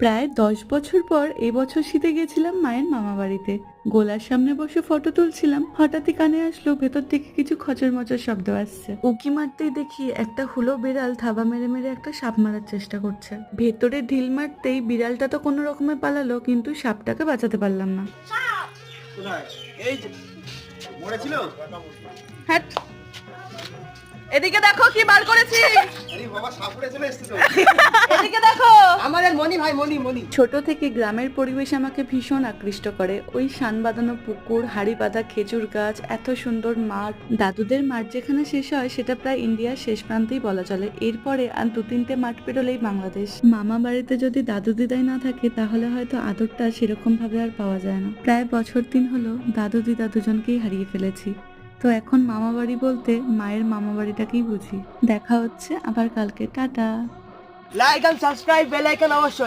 প্রায় দশ বছর পর এই বছর শীতে গেছিলাম মায়ের মামা বাড়িতে। গোলার সামনে বসে ফটো তুলছিলাম। হঠাৎই কানে আসলো ভেতর থেকে কিছু খচর মচর শব্দ আসছে। উকি মারতেই দেখি একটা হুলো বিড়াল থাবা মেরে মেরে একটা সাপ মারার চেষ্টা করছে। ভেতরে ঢিল মারতেই বিড়ালটা তো কোনো রকমে পালালো কিন্তু সাপটাকে বাঁচাতে পারলাম না। এদিকে দেখো কি বার করেছি। বাবা সাপুরে চলে এসেছে তো এদিকে দেখো আমাদের ছোট থেকে গ্রামের পরিবেশ আমাকে ভীষণ আকৃষ্ট করে। ওই শান বাঁধানো পুকুর, হাড়ি বাঁধা খেজুর গাছ, এত সুন্দর মাঠ। দাদুদের মাঠ যেখানে শেষ হয়, সেটা প্রায় ইন্ডিয়ার শেষ প্রান্তেই বলা চলে। এরপরে আর দু তিনটে মাঠ পেরোলেই বাংলাদেশ। মামা বাড়িতে যদি দাদু দিদাই না থাকে, তাহলে হয়তো আদরটা সেরকম ভাবে আর পাওয়া যায় না। প্রায় বছর দিন হলো দাদু দিদা দুজনকেই হারিয়ে ফেলেছি। তো এখন মামা বাড়ি বলতে মায়ের মামা বাড়িটাকেই বুঝি। দেখা হচ্ছে আবার কালকে। Tata. Like and subscribe bell icon অবশ্যই।